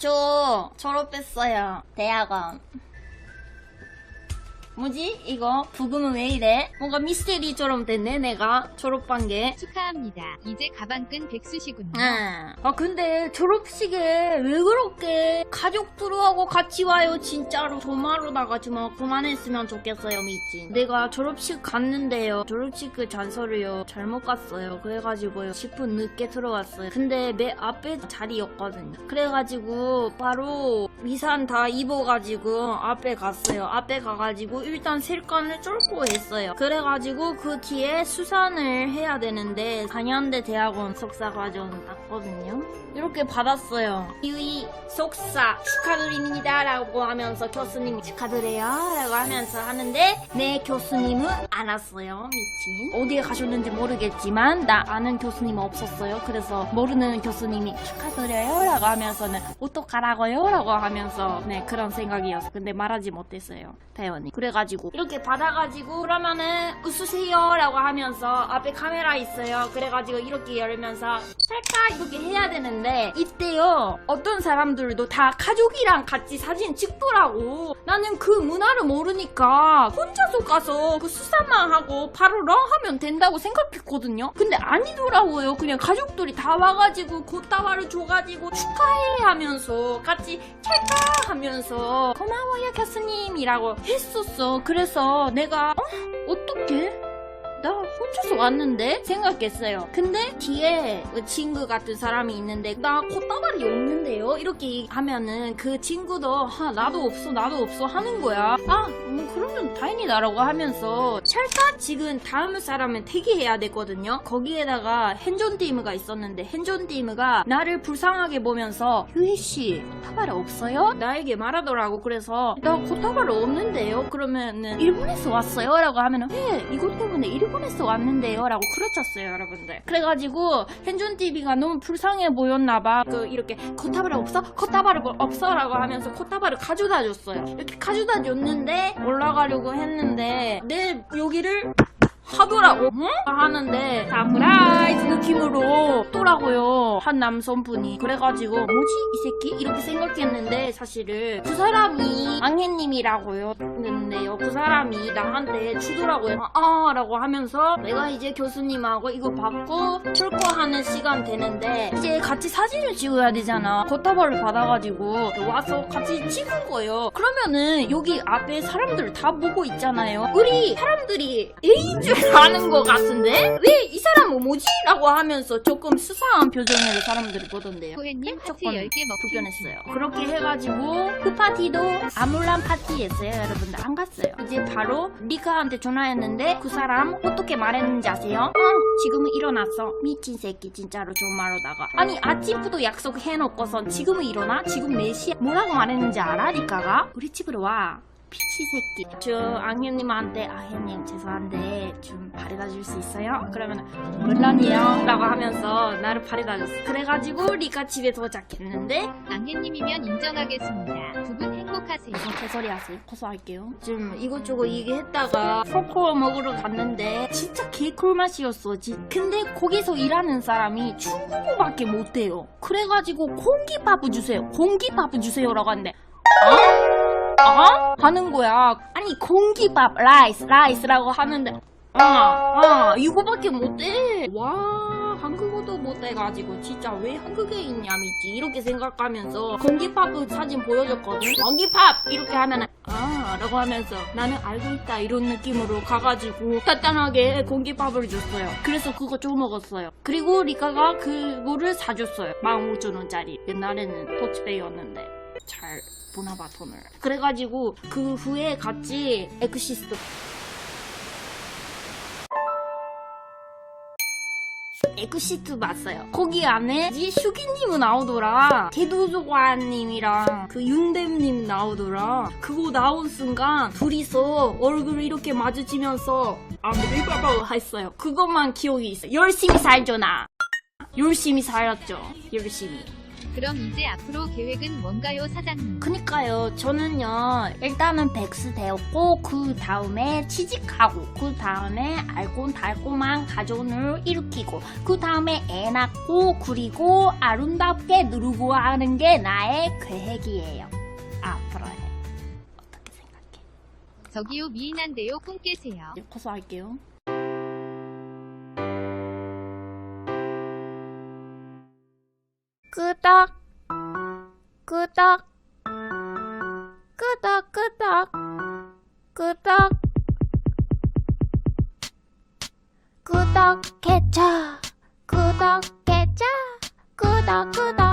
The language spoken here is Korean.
저 졸업했어요. 대학원. 뭐지? 이거 부금은 왜 이래? 뭔가 미스테리처럼 됐네 내가 졸업한 게. 축하합니다. 이제 가방끈 백수시군요. 응. 아 근데 졸업식에 왜 그렇게 가족들하고 같이 와요 진짜로 정말로다가 좀 그만했으면 좋겠어요 미친 내가 졸업식 갔는데요 졸업식 그 잔서를요 잘못 갔어요 그래가지고요 10분 늦게 들어왔어요 근데 맨 앞에 자리였거든요 그래가지고 바로 위산 다 입어가지고 앞에 갔어요. 앞에 가가지고 일단 실권을 쫄고 했어요. 그래가지고 그 뒤에 수산을 해야 되는데 4년대 대학원 석사 과정 땄거든요. 이렇게 받았어요. 유이 속사 축하드립니다 라고 하면서 교수님이 축하드려요 라고 하면서 하는데 내 교수님은 안 왔어요. 미친. 어디에 가셨는지 모르겠지만 나 아는 교수님 없었어요. 그래서 모르는 교수님이 축하드려요 라고 하면서는 어떡하라고요? 라고 하면서 네 그런 생각이었어 근데 말하지 못했어요 다연이. 그래가지고 이렇게 받아가지고 그러면은 웃으세요 라고 하면서 앞에 카메라 있어요. 그래가지고 이렇게 열면서 찰까? 이렇게 해야 되는데 이때요 어떤 사람들도 다 가족이랑 같이 사진 찍더라고. 나는 그 문화를 모르니까 혼자서 가서 그 수사만 하고 바로 러 하면 된다고 생각했거든요. 근데 아니더라고요. 그냥 가족들이 다 와가지고 꽃다발을 줘가지고 축하해 하면서 같이 찰까 하면서 고마워요 교수님이라고 했었어 그래서 내가 어? 어떻게? 나 혼자서 왔는데 생각했어요. 근데 뒤에 그 친구 같은 사람이 있는데 나 콧다발이 없는데요. 이렇게 하면은 그 친구도 아, 나도 없어 나도 없어 하는 거야. 아 뭐 그러면 다행이다라고 하면서 찰까 지금 다음 사람은 대기해야 되거든요. 거기에다가 hen존디무가 있었는데 hen존디무가 나를 불쌍하게 보면서 유희 씨 콧다발 없어요? 나에게 말하더라고. 그래서 나 콧다발 없는데요. 그러면은 일본에서 왔어요 라고 하면은 네 이것 때문에 일본에서 왔는데요 라고 그렇쳤어요 여러분들 그래가지고 hen존 TV가 너무 불쌍해 보였나봐 그 이렇게 콧다발 없어? 콧다발 없어? 라고 하면서 콧다발을 가져다 줬어요 이렇게 가져다 줬는데 올라가 려고 했는데 내 여기를 하더라고. 응? 하는데 사프라이즈 느낌으로 또라고요. 한 남성분이. 그래가지고 뭐지? 이 새끼? 이렇게 생각했는데 사실은 그 사람이 앙해님이라고요. 근데요. 그 사람이 나한테 주더라고요. 아 라고 하면서 내가 이제 교수님하고 이거 받고 출고하는 시간 되는데 이제 같이 사진을 찍어야 되잖아. 겉다발을 받아가지고 와서 같이 찍은 거예요. 그러면은 여기 앞에 사람들 다 보고 있잖아요. 우리 사람들이 A인 줄 아는 것 같은데 왜 이 사람은 뭐지? 라고 하면서 조금 수상한 표정으로 사람들이 보던데요 하트 조금 10개 먹기 불편했어요. 그렇게 해가지고 그 파티도 아물란 파티였어요, 여러분들 안 갔어요. 이제 바로 리카한테 전화했는데 그 사람 어떻게 말했는지 아세요? 어, 지금은 일어났어. 미친 새끼 진짜로 정말로다가. 아니 아침부터 약속해놓고선 지금은 일어나? 지금 몇 시야? 뭐라고 말했는지 알아, 리카가? 우리 집으로 와. 피치 새끼. 저 앙현님한테 아현님 죄송한데 좀 바래다 줄 수 있어요? 그러면 물론이요. 라고 하면서 나를 바래다 줬어. 그래가지고 리카 집에 도착했는데 앙해님이면 인정하겠습니다. 두 분 행복하세요. 무슨 개소리 하세요? 고소할게요. 지금 이것저것 얘기했다가 포코 먹으러 갔는데 진짜 개꿀 맛이었어. 지- 근데 거기서 일하는 사람이 중국어밖에 못해요. 그래가지고 공기밥 주세요. 공기밥 주세요라고 하는데 어? 어? 하는 거야. 아니 공기밥 라이스 라이스라고 하는데 어, 어, 이거밖에 못해. 와, 한국어도 못해가지고, 진짜 왜 한국에 있냐, 미지. 이렇게 생각하면서, 공기밥 사진 보여줬거든? 공기밥! 이렇게 하면은, 아, 라고 하면서, 나는 알고 있다, 이런 느낌으로 가가지고, 간단하게 공기밥을 줬어요. 그래서 그거 좀 먹었어요. 그리고 리카가 그거를 사줬어요. 15,000원짜리. 옛날에는 터치페이였는데. 잘 보나 봐, 돈을. 그래가지고, 그 후에 같이 엑시스트 에그시트 봤어요. 거기 안에 이 슈기님은 나오더라. 개도조관님이랑 그 윤댐님 나오더라. 그거 나온 순간 둘이서 얼굴을 이렇게 마주치면서 아, 리바바 했어요. 그것만 기억이 있어요. 열심히 나. 열심히 살았죠. 열심히. 그럼 이제 앞으로 계획은 뭔가요, 사장님? 그니까요. 저는요. 일단은 백스 되었고 그 다음에 취직하고 그 다음에 알콩달콩한 가정을 일으키고 그 다음에 애 낳고 그리고 아름답게 누르고 하는 게 나의 계획이에요. 앞으로의 어떻게 생각해? 저기요 미인한데요 꿈 깨세요. 이제 커서 할게요. 끄덕 끄덕 끄덕 끄덕 끄덕 구독해줘 구독해줘 구독 구독 해줘